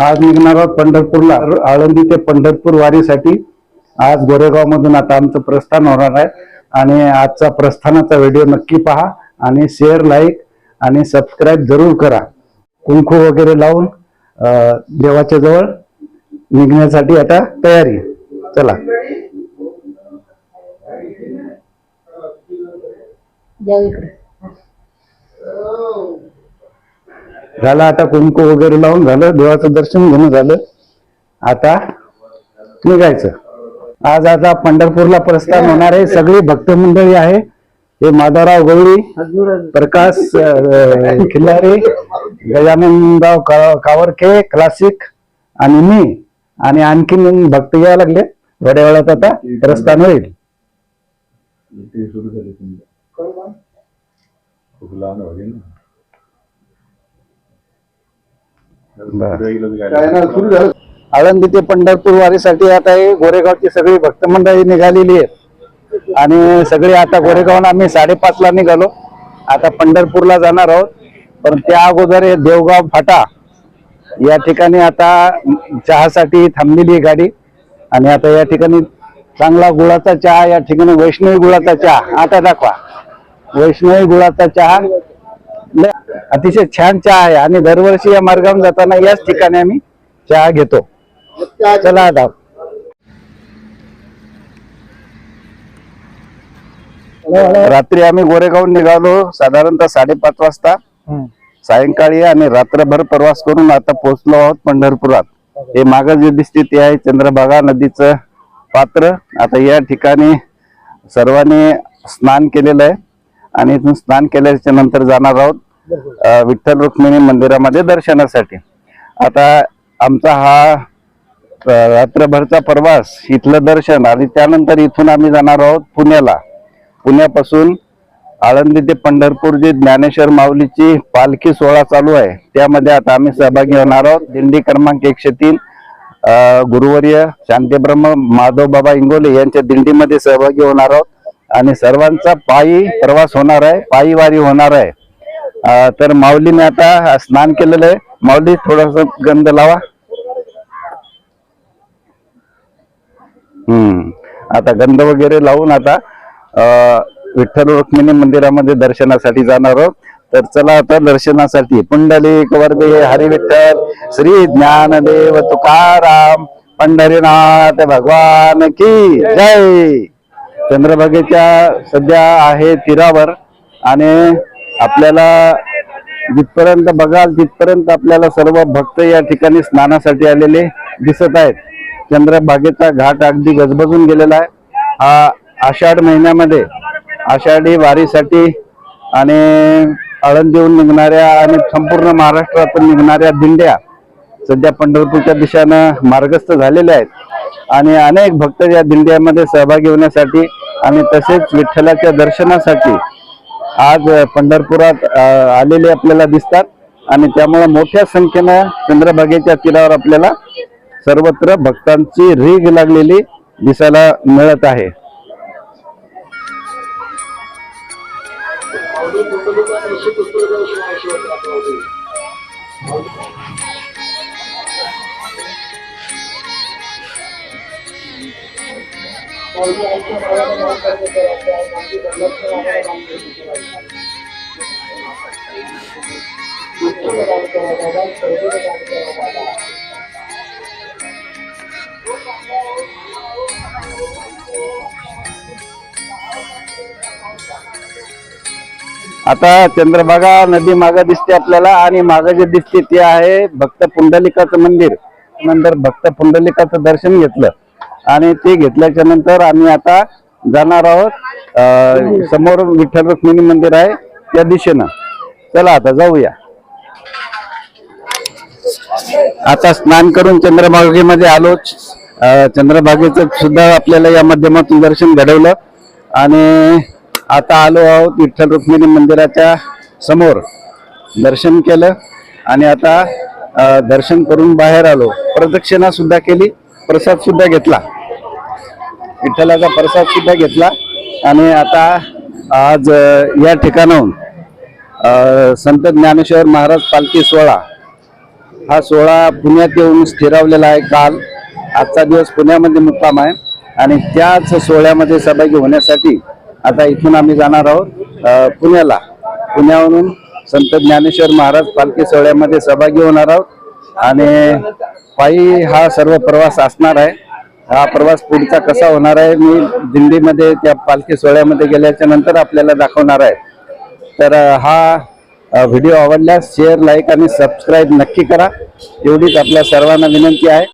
आज निघणार आहोत पंढरपूरला आळंदी ते पंढरपूर वारीसाठी आज गोरेगाव मधून आता आमचं प्रस्थान होणार आहे. आणि आजचा प्रस्थानाचा व्हिडिओ नक्की पहा आणि शेअर लाईक आणि सबस्क्राईब जरूर करा. कुंकू वगैरे लावून देवाच्या जवळ निघण्यासाठी आता तयारी. चला. जाऊ इकडे. झालं आता कुंकू वगैरे लावून झालं देवाचं दर्शन घेणं झालं. आता निघायचं. आज आता पंढरपूरला प्रस्थान होणार आहे. सगळी भक्त मंडळी आहे. हे माधवराव गवळी प्रकाश खिल्लारे गजाननराव कावरके क्लासिक आणि मी. आणि आणखीन भक्त घ्यावं लागले. थोड्या वेळात आता प्रस्थान होईल. आळंदी ते पंढरपूर वारीसाठी आता हे गोरेगावची सगळी भक्त मंडळी निघालेली आहेत. आणि सगळे आता गोरेगावला आम्ही साडेपाच ला निघालो. आता पंढरपूरला जाणार आहोत. पण त्या अगोदर हे देवगाव फाटा या ठिकाणी आता चहासाठी थांबलेली आहे गाडी. आणि आता या ठिकाणी चांगला गुळाचा चहा या ठिकाणी वैष्णवी गुळाचा चहा. आता दाखवा. वैष्णवी गुळाचा चहा. अतिशय छान चहा आहे. आणि दरवर्षी या मार्गावर जाताना याच ठिकाणी आम्ही चहा घेतो. चला आता. रात्री आम्ही गोरेगाव निघालो. साधारणतः साडेपाच वाजता. सायंकाळी आणि रात्रभर प्रवास करून आता पोहोचलो आहोत पंढरपुरात. हे मागं जे दिसते ते आहे चंद्रभागा नदीचं पात्र. आता या ठिकाणी सर्वांनी स्नान केलेलं आहे. आणि इथून स्नान केल्याच्यानंतर जाणार आहोत विठ्ठल रुक्मिणी मंदिरामध्ये दर्शनासाठी. आता आमचा हा रात्रभरचा प्रवास इथलं दर्शन आणि त्यानंतर इथून आम्ही जाणार आहोत पुण्याला. पुण्यापासून आळंदी ते पंढरपूर जी ज्ञानेश्वर माऊलीची पालखी सोहळा चालू आहे त्यामध्ये आता आम्ही सहभागी होणार आहोत. दिंडी क्रमांक एकशे तीन गुरुवर्य शांतीब्रह्म माधव बाबा इंगोले यांच्या दिंडीमध्ये सहभागी होणार आहोत. आणि सर्वांचा पायी प्रवास होणार आहे पायी वारी होणार आहे. तर माऊलीने आता स्नान केलेलं आहे. माऊली थोडस गंध लावा. हम्म. आता गंध वगैरे लावून आता विठ्ठल रुक्मिणी मंदिरामध्ये दर्शनासाठी जाणार आहोत. तर चला आता दर्शनासाठी. पुंडलिक वर्दे हरी विठ्ठल श्री ज्ञानदेव तुकाराम पंढरीनाथ भगवान की जय! चंद्रभागेच्या सध्या आहे तीरावर आणि आपल्याला जिथपर्यंत बघाल तिथपर्यंत आपल्याला सर्व भक्त या ठिकाणी स्नानासाठी आलेले दिसत आहेत. चंद्रभागेचा घाट अगदी गजबजून गेलेला आहे. हा आषाढ महिन्यामध्ये आषाढी वारीसाठी आणि आळंदीहून निघणाऱ्या आणि संपूर्ण महाराष्ट्रातून निघणाऱ्या दिंड्या सध्या पंढरपूरच्या दिशेनं मार्गस्थ झालेल्या आहेत. आणि अनेक भक्त या दिंड्यामध्ये सहभागी होण्यासाठी आणि तसेच विठ्ठलाच्या दर्शनासाठी आज पंढरपुरात आलेले आपल्याला दिसतात. आणि त्यामुळे मोठ्या संख्येनं चंद्रभागेच्या तीरावर आपल्याला सर्वत्र भक्तांची रीग लागलेली दिसायला मिळत आहे. आता चंद्रभागा नदी मागे दिसते आपल्याला आणि मागे जे दिसते ते आहे भक्त पुंडलिकाचं मंदिर. नंतर भक्त पुंडलिकाचं दर्शन घेतलं. आणि ते घेतल्याच्या नंतर आम्ही आता जाणार आहोत समोर विठ्ठल रुक्मिणी मंदिर आहे त्या दिशेनं. चला आता जाऊया. आता स्नान करून चंद्रभागेमध्ये आलो. चंद्रभागेचं सुद्धा आपल्याला या माध्यमातून दर्शन घडवलं. आणि आता आलो आहोत विठ्ठल रुक्मिणी मंदिराच्या समोर. दर्शन केलं आणि आता दर्शन करून बाहेर आलो. प्रदक्षिणा सुद्धा केली. प्रसाद सुद्धा घेतला. विठ्ठलाचा प्रसाद सुद्धा घेतला. आणि आता आज या ठिकाणाहून संत ज्ञानेश्वर महाराज पालखी सोहळा. हा सोहळा पुण्यात येऊन स्थिरावलेला आहे काल. आजचा दिवस पुण्यामध्ये मुक्काम आहे. आणि त्याच सोहळ्यामध्ये सहभागी होण्यासाठी आता इथून आम्ही जाणार आहोत. पुण्याला. पुण्यावरून संत ज्ञानेश्वर महाराज पालखी सोहळ्यामध्ये सहभागी होणार आहोत. आणि पायी हा सर्व प्रवास असणार आहे. हा प्रवास पुढचा कसा होणार आहे मी दिंडीमध्ये त्या पालखी सोहळ्यामध्ये गेल्याच्यानंतर आपल्याला दाखवणार आहे. तर हा व्हिडिओ आवडल्यास शेअर लाईक आणि सबस्क्राईब नक्की करा. एवढीच आपल्या सर्वांना विनंती आहे.